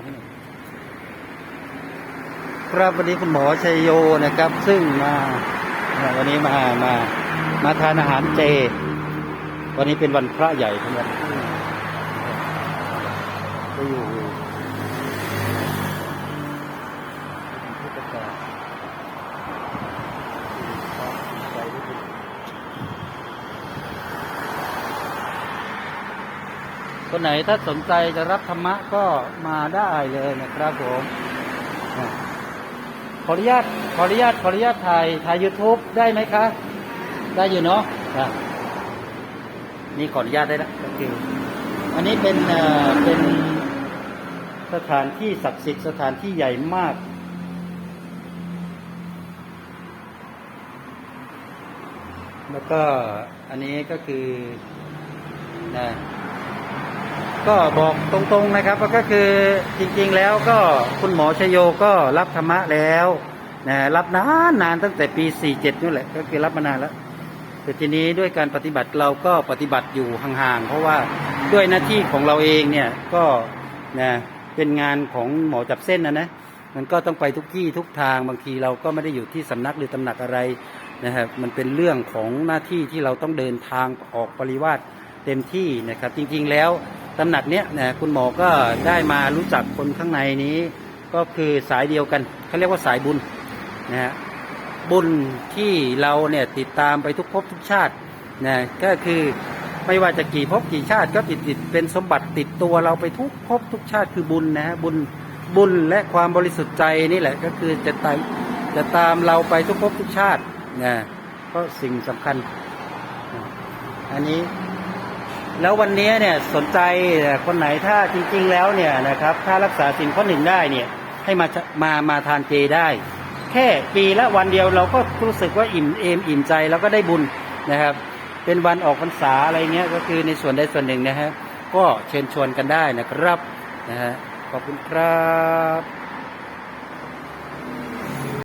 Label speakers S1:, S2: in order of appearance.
S1: ามหนึ่งครับวันนี้คุณหมอชัยโยนะครับ ซึ่งมาวันนี้มามามาทานอาหารเจ วันนี้เป็นวันพระใหญ่ทั้งวันก็อยู่พุทธกาลใจด้วยกัน คนไหนถ้าสนใจจะรับธรรมะก็มาได้เลยนะครับผมขออนุญาตขออนุญาตขออนุญาตถ่ายถ่าย YouTube ได้ไหมคะ ได้อยู่เนาะนี่ขออนุญาตได้แล้วโอเคอันนี้เป็นเอ่อเป็นสถานที่ศักดิ์สิทธิ์สถานที่ใหญ่มากแล้วก็อันนี้ก็คือนะ ก็บอกตรงๆนะครับก็คือจริงๆแล้วก็คุณหมอชยโยก็รับธรรมะแล้วนะรับนานนานตั้งแต่ปี 47นู่นแหละก็คือรับมานานแล้วแต่ทีนี้ด้วยการปฏิบัติเราก็ปฏิบัติอยู่ห่างๆเพราะว่าด้วยหน้าที่ของเราเองเนี่ยก็นะเป็นงานของหมอจับเส้นนะนะมันก็ต้องไปทุกที่ทุกทางบางทีเราก็ไม่ได้อยู่ที่สำนักหรือตำหนักอะไรนะครับมันเป็นเรื่องของหน้าที่ที่เราต้องเดินทางออกปริวาสเต็มที่นะครับ จริงๆแล้ว ตำหนักเนี้ยนะคุณหมอก็ได้มารู้จักคนข้างในนี้ ก็คือสายเดียวกันเขาเรียกว่าสายบุญนะฮะบุญที่เราเนี่ยติดตามไปทุกภพทุกชาตินะก็คือไม่ว่าจะกี่ภพกี่ชาติก็ติดติดเป็นสมบัติติดตัวเราไปทุกภพทุกชาติคือบุญนะฮะบุญบุญและความบริสุทธิ์ใจนี่แหละก็คือจะตามจะตามเราไปทุกภพทุกชาตินะก็สิ่งสำคัญ อันนี้ แล้ววันนี้เนี่ยสนใจคนไหนถ้าจริง ๆ แล้วเนี่ยนะครับถ้ารักษาสิ่งข้อหนึ่งได้เนี่ยให้มามามาทานเจได้ แค่ปีละวันเดียวเราก็รู้สึกว่าอิ่มเอมอิ่มใจแล้วก็ได้บุญนะครับ เป็นวันออกพรรษาอะไรเงี้ยก็คือในส่วนใดส่วนหนึ่งนะฮะก็เชิญชวนกันได้นะครับนะฮะขอบคุณครับ